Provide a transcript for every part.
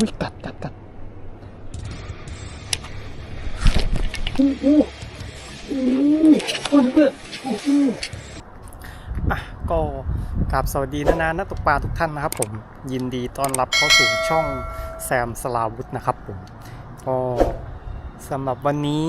อุ้ยกัดกัดกัดอู้อู้อู้เพื่อนอู้อู้อะก็กราบสวัสดีนานานักตกปลาทุกท่านนะครับผมยินดีต้อนรับเข้าสู่ช่องแซมสลาวุธนะครับผมก็สำหรับวันนี้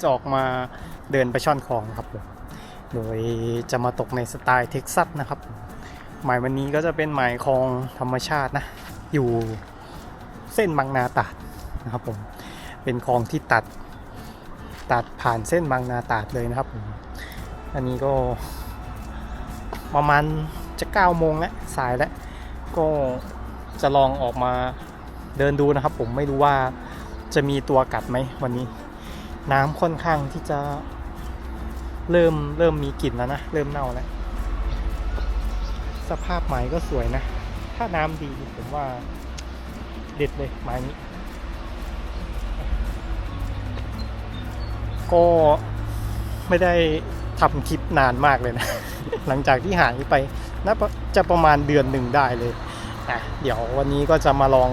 จะออกมาเดินไปช่อนคลองครับผมโดยจะมาตกในสไตล์เท็กซัสนะครับหมายวันนี้ก็จะเป็นหมายคลองธรรมชาตินะ อยู่ เส้นบางนาตาดนะครับผมเป็นคลองที่ตัดตัดผ่านเส้นบางนาตาดเลยนะครับผมอันนี้ก็ประมาณจะ9โมงแล้วสายแล้วก็จะลองออกมาเดินดูนะครับ ผมไม่รู้ว่าจะมีตัวกัดไหมวันนี้ น้ำค่อนข้างที่จะเริ่มเริ่มมีกลิ่นแล้วนะ เริ่มเน่าแล้ว สภาพไม้ก็สวยนะ ถ้าน้ำดีผมว่า เด็ดเลยไม้นี้ ก็ไม่ได้ทำคลิปนานมากเลยนะ หลังจากที่หายไปน่าจะประมาณเดือนหนึ่งได้เลยอะเดี๋ยววันนี้ก็จะมาลอง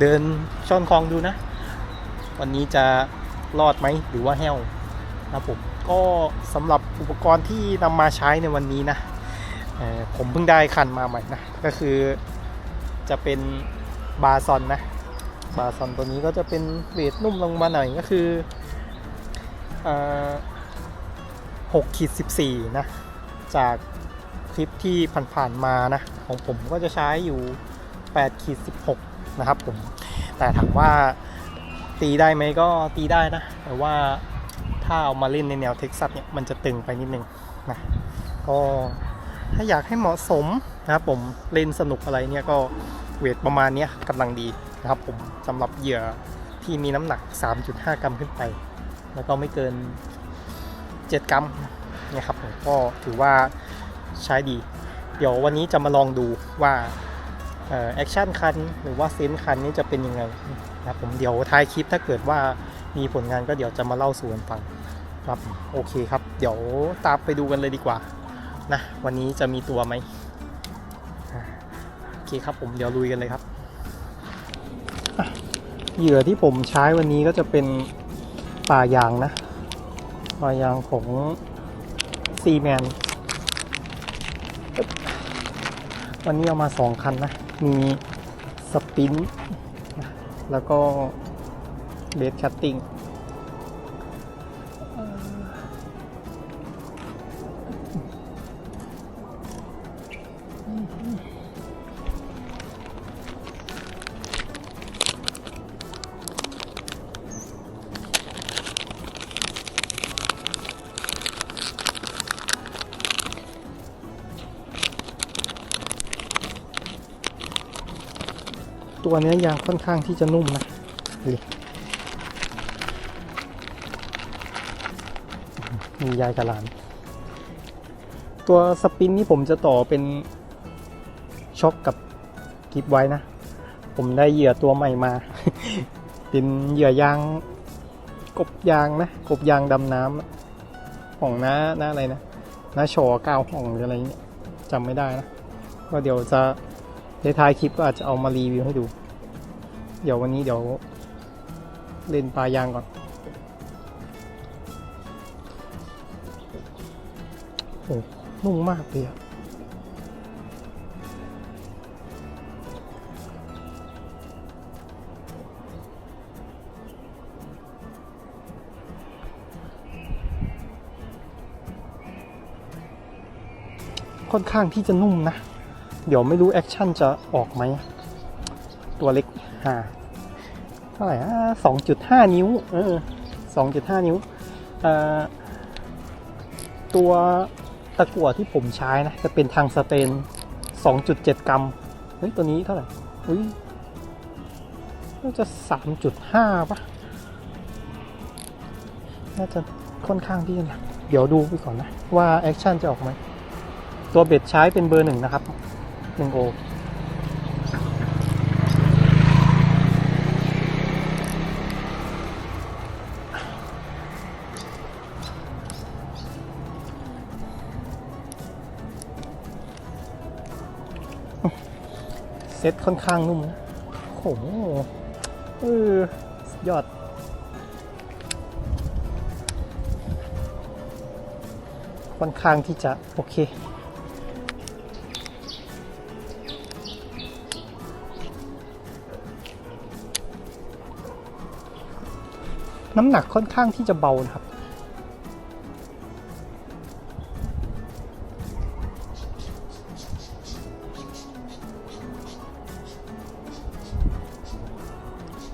เดินช่อนคลองดูนะ วันนี้จะรอดไหมหรือว่าแห้วนะผมก็สำหรับอุปกรณ์ที่นำมาใช้ในวันนี้นะผมเพิ่งได้คันมาใหม่นะ ก็คือจะเป็น บาซอนนะบาซอนตัวนี้ก็จะเป็นเวทนุ่มลงมาหน่อยก็คือหกขีดสิบสี่นะจากคลิปที่ผ่านๆมานะของผมก็จะใช้อยู่8ขีด16 นะครับผม แต่ถามว่าตีได้ไหมก็ตีได้นะ แต่ว่าถ้าเอามาเล่นในแนวเท็กซัสเนี่ยมันจะตึงไปนิดนึงนะก็ถ้าอยากให้เหมาะสมนะครับผมเล่นสนุกอะไรเนี่ยก็ เวทประมาณนี้กำลังดีนะครับผมสำหรับเหยื่อที่มีน้ำหนัก 3.5 กรัมขึ้นไป แล้วก็ไม่เกิน 7 กรัมนี่ยครับผมก็ถือว่าใช้ดี เดี๋ยววันนี้จะมาลองดูว่าแอคชั่นคันหรือว่าเซนส์คันนี้จะเป็นยังไงนะครับผมเดี๋ยวท้ายคลิปถ้าเกิดว่ามีผลงานก็เดี๋ยวจะมาเล่าสู่กันฟังครับโอเคครับ เดี๋ยวตามไปดูกันเลยดีกว่านะวันนี้จะมีตัวไหม เคครับผมเดี๋ยวลุยกันเลยครับเหยื่อที่ผมใช้วันนี้ก็จะเป็นปลายางนะปลายางของซีแมนวันนี้เอามาสองคันนะ มีสปิน แล้วก็เบสคัตติ้ง ตัวนี้ยางค่อนข้างที่จะนุ่มนะดิมียายกับหลาน ตัวสปินนี่ผมจะต่อเป็นช็อคกับกิฟไว้นะ ผมได้เหยื่อตัวใหม่มา เป็นเหยื่อยางกบยางนะกบยางดำน้ำของน้าน้าอะไรนะน้าชอก้าวห้องหรืออะไรเงี้ยจำไม่ได้นะก็เดี๋ยวจะในท้ายคลิปก็อาจจะเอามารีวิวให้ดู เดี๋ยววันนี้เดี๋ยว เล่นปลายางก่อน โอ้นุ่มมากเลยอะค่อนข้างที่จะนุ่มนะ เดี๋ยวไม่รู้แอคชั่นจะออกไหม ตัวเล็ก ฮ่าเท่าไหร่อะสองจุดห้านิ้ว เออสองจุดห้านิ้วอ่อตัวตะกั่วที่ผมใช้นะ จะเป็นทางสเตน 2.7 กรัม เฮ้ย ตัวนี้เท่าไหร่ อุ้ยน่าจะ 3.5ป่ะ น่าจะค่อนข้างที่จะหนัก เดี๋ยวดูไปก่อนนะ ว่าแอคชั่นจะออกไหม ตัวเบ็ดใช้เป็นเบอร์หนึ่งนะครับ1โอ เซ็ตค่อนข้างนุ่มนะโหเออยอด ค่อนข้างที่จะโอเคน้ำหนักค่อนข้างที่จะเบานะครับ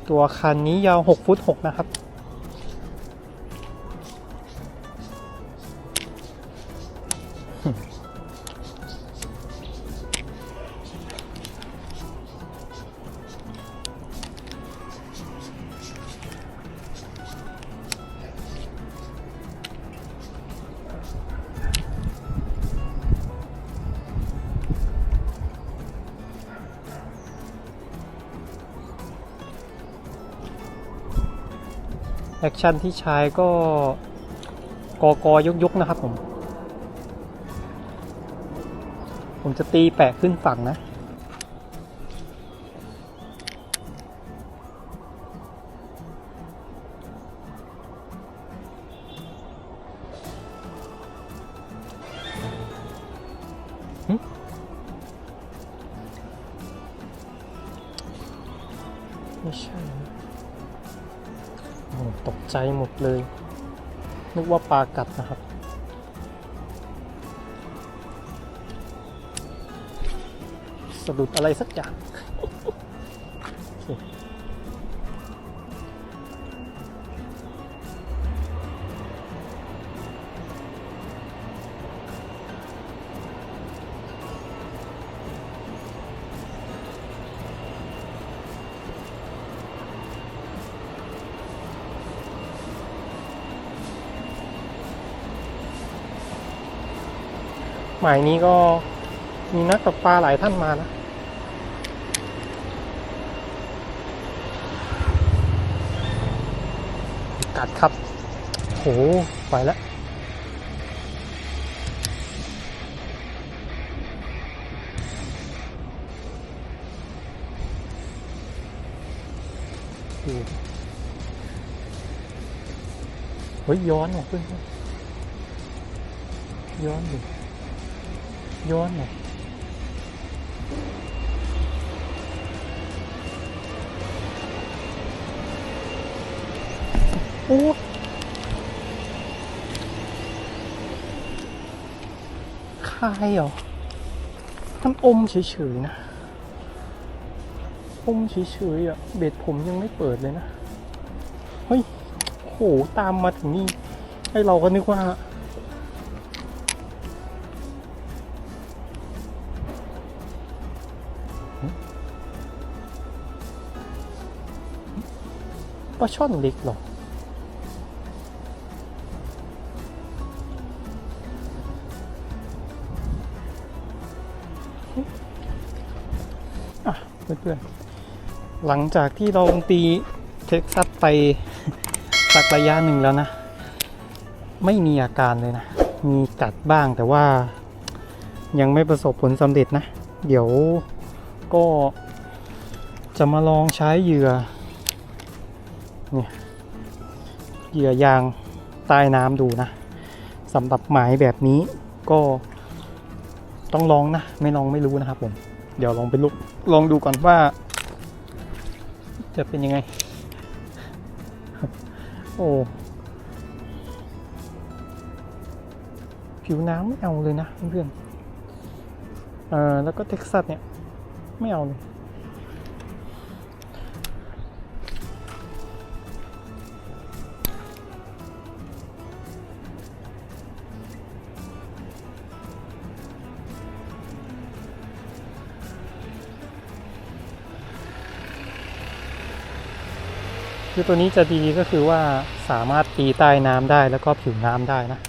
ตัวคันนี้ยาว 6 ฟุต 6 นะครับ คชั่นที่ใช้ก็กอกยกยกๆนะครับผม ผมจะตีแปะขึ้นฝั่งนะ เลย นึกว่าปลากัดนะครับ สะดุดอะไรสักอย่าง หมายนี้ก็มีนักตกปลาหลายท่านมานะกัดครับ โห ไปแล้วเฮ้ยย้อนว่ะเพื่อนย้อนดิ ย้อนหน่ยโอ้คายเหรอมันอมเฉยๆนะ อมเฉยๆอะ เบ็ดผมยังไม่เปิดเลยนะ เฮ้ย โห ตามมาถึงนี่ ให้เราก็นึกว่า ปลาช่อนเล็กหรออะเพื่อนๆหลังจากที่เราตีเท็กซัสไปสักระยะหนึ่งแล้วนะ ไม่มีอาการเลยนะ มีกัดบ้างแต่ว่ายังไม่ประสบผลสำเร็จนะ เดี๋ยวก็จะมาลองใช้เหยื่อ นี่เหยื่อยางใต้น้ำดูนะสำหรับหมายแบบนี้ก็ต้องลองนะ ไม่ลองไม่รู้นะครับผม เดี๋ยวลองไปลุกลองดูก่อนว่า จะเป็นยังไง โอ้ผิวน้ำไม่เอาเลยนะเพื่อนเออแล้วก็เท็กซัสเนี่ย ไม่เอาเลย คือตัวนี้จะดีก็คือว่าสามารถตีใต้น้ำได้แล้วก็ผิวน้ำได้นะ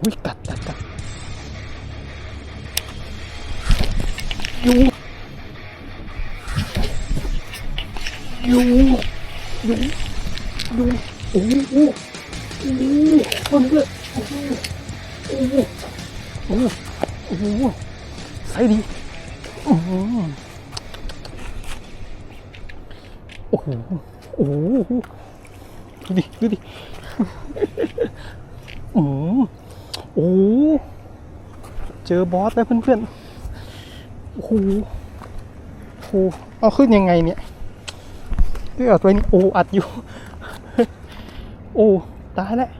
อุ้ยกัดกัดกัดยูยูยู่ อยู่โอ้โหโอ้โหคนเลือดโอ้โหโอ้โหโอ้โหโอ้โหใส่ดีอื้อหือโอ้โหโอ้โหดูดิดูดิโอ้โหเจอบอสแล้วเพื่อนๆโอ้โหโอ้เอาขึ้นยังไงเนี่ยเลือดไว้โอ้อัดอยู่ โอ้ตายแล้ว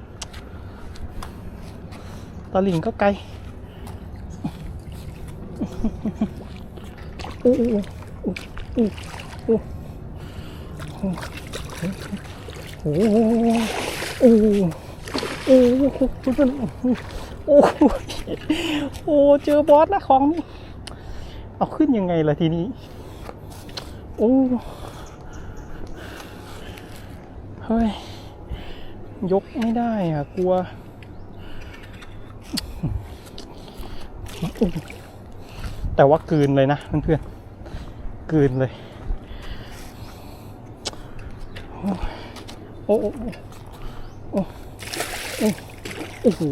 ตลิงก็ไกลโอ้โอ้โอ้โอ้โอ้โอ้โอ้โอ้โอ้โอ้โอ้โอ้เจอบอสนะของนี่เอาขึ้นยังไงล่ะทีนี้ โอ้เฮ้ย ยกไม่ได้อะ กลัวแต่ว่ากลืนเลยนะเพื่อนๆกลืนเลย โอ้โอ้โอ้โอ้โอ้โห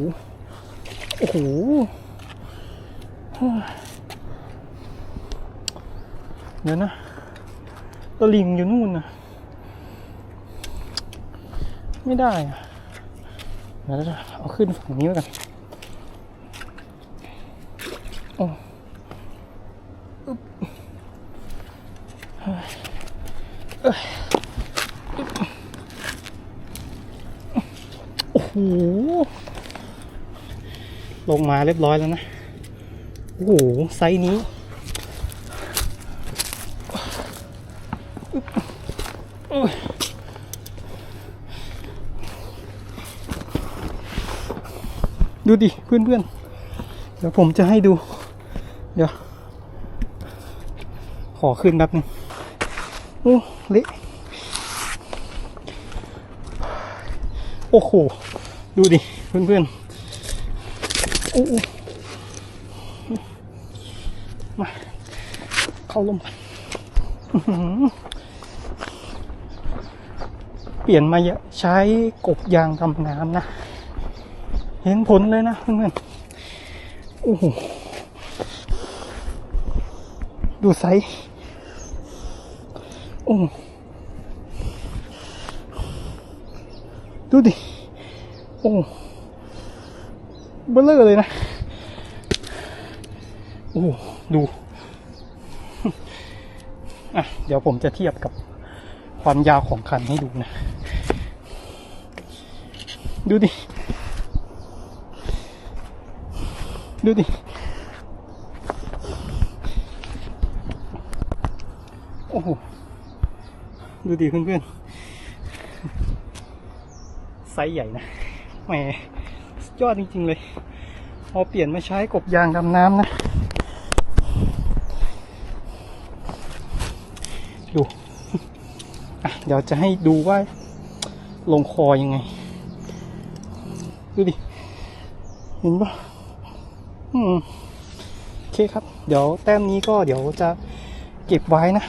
โอ้โหเดี๋ยวนะตะลิงอยู่นู่นนะ ไม่ได้อะเดี๋ยวเอาขึ้นฝั่งนี้ไว้กันโอ้อึ๊บเฮ้ยเอ้ยอึ๊บโอ้โห ลงมาเรียบร้อยแล้วนะ โอ้โห ไซส์นี้อึ๊บโอ้ย ดูดิเพื่อนๆ เดี๋ยวผมจะให้ดู เดี๋ยว ขอขึ้นแป๊บนึงโอ้เละโอ้โห ดูดิเพื่อนๆ โอ้โอ้มา เข้าลมกันอื้อหือเปลี่ยนมาเยอะใช้กบยางทำน้ำนะ เห็นผลเลยนะเพื่อนๆโอ้โหดูไซส์โอ้ดูดิ โอ้เบลเลอร์เลยนะ โอ้ดูอะเดี๋ยวผมจะเทียบกับความยาวของคันให้ดูนะ ดูดิ ดูดิ โอ้โห ดูดิเพื่อนๆ ไซส์ใหญ่นะ แหมยอดจริง ๆ เลยพอเปลี่ยนมาใช้กบยางดำน้ำนะ ดูเดี๋ยวจะให้ดูว่าลงคอยังไง ดูดิ เห็นปะ อืมโอเคครับ เดี๋ยวแต้มนี้ก็เดี๋ยวจะเก็บไว้นะ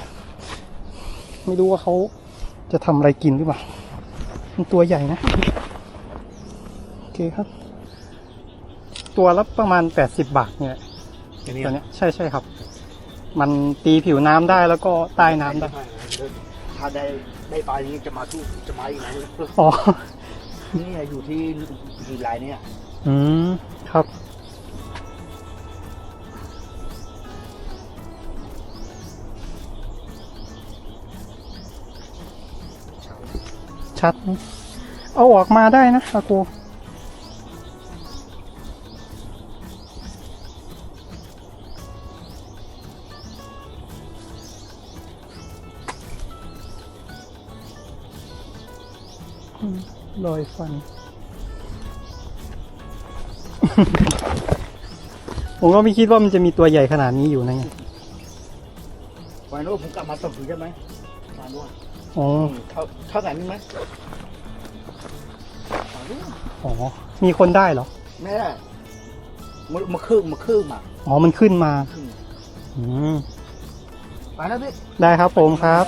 ไม่รู้ว่าเขาจะทำอะไรกินหรือเปล่า มันตัวใหญ่นะ โอเคครับ ตัวละประมาณ 80 บาทเนี่ยอย่างนี้ตัวเนี้ยใช่ใช่ครับ มันตีผิวน้ำได้แล้วก็ใต้น้ำได้ ถ้าได้ได้ปลาอย่างนี้จะมาสู้จะมาอีกไหนอ๋อ นี่อยู่ที่ที่ไรเนี่ย อืม ครับ ชัดเอาออกมาได้นะอากูอืมรอยฟัน ผมก็ไม่คิดว่ามันจะมีตัวใหญ่ขนาดนี้อยู่นะไงวันนู้ผมกลับมาตบใช่ไหมมาด้วย อ๋อเท่าเท่ากันนี่ไหมอ๋อ มีคนได้เหรอ ไม่ได้มามาครึ่งมาครึ่งมาอ๋อ มันขึ้นมาครึ่งอืม ไปนะพี่ ได้ครับผมครับ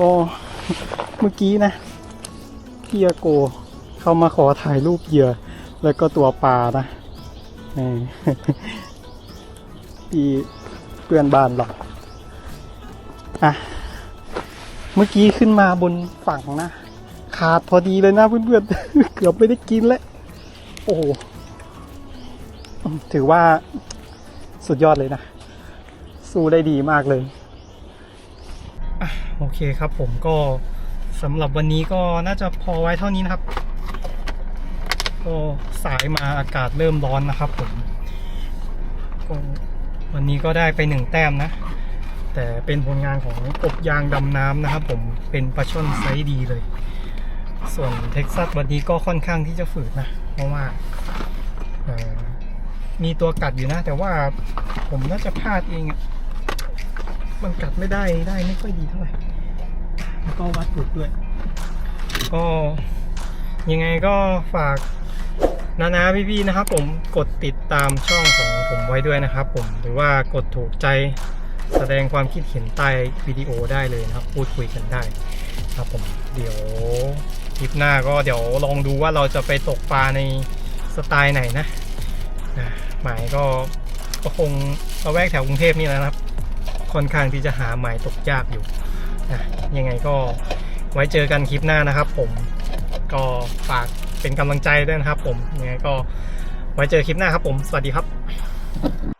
ก็เมื่อกี้นะพี่อาโกเขามาขอถ่ายรูปเหยื่อ แล้วก็ตัวปลานะเออพี่เพื่อนบ้านเราอะเมื่อกี้ขึ้นมาบนฝั่งนะขาดพอดีเลยนะเพื่อนๆเกือบไม่ได้กินแล้วโอ้โหถือว่าสุดยอดเลยนะ สู้ได้ดีมากเลย โอเคครับผมก็สำหรับวันนี้ก็น่าจะพอไว้เท่านี้นะครับ ก็สายมาอากาศเริ่มร้อนนะครับผมก็วันนี้ก็ได้ไปหนึ่งแต้มนะ แต่เป็นผลงานของกบยางดำน้ำนะครับผมเป็นปลาช่อนไซส์ดีเลย ส่วนเท็กซัสวันนี้ก็ค่อนข้างที่จะฝืดนะ เพราะว่ามีตัวกัดอยู่นะ แต่ว่าผมน่าจะพลาดเองอะ มันกัดไม่ได้ได้ไม่ค่อยดีเท่าไหร่แล้วก็วัดจุดด้วย ก็ยังไงก็ฝากนานาพี่ๆนะครับผมกดติดตามช่องของผมไว้ด้วยนะครับผมหรือว่ากดถูกใจแสดงความคิดเห็นใต้วิดีโอได้เลยนะครับ พูดคุยกันได้ครับผมเดี๋ยวคลิปหน้าก็เดี๋ยวลองดูว่าเราจะไปตกปลาในสไตล์ไหนนะนะหมายก็ก็คงระแวกแถวกรุงเทพนี่แหละนะครับ ค่อนข้างที่จะหาหมายตกยากอยู่นะยังไงก็ไว้เจอกันคลิปหน้านะครับผมก็ฝากเป็นกำลังใจด้วยนะครับผมยังไงก็ไว้เจอคลิปหน้าครับผม สวัสดีครับ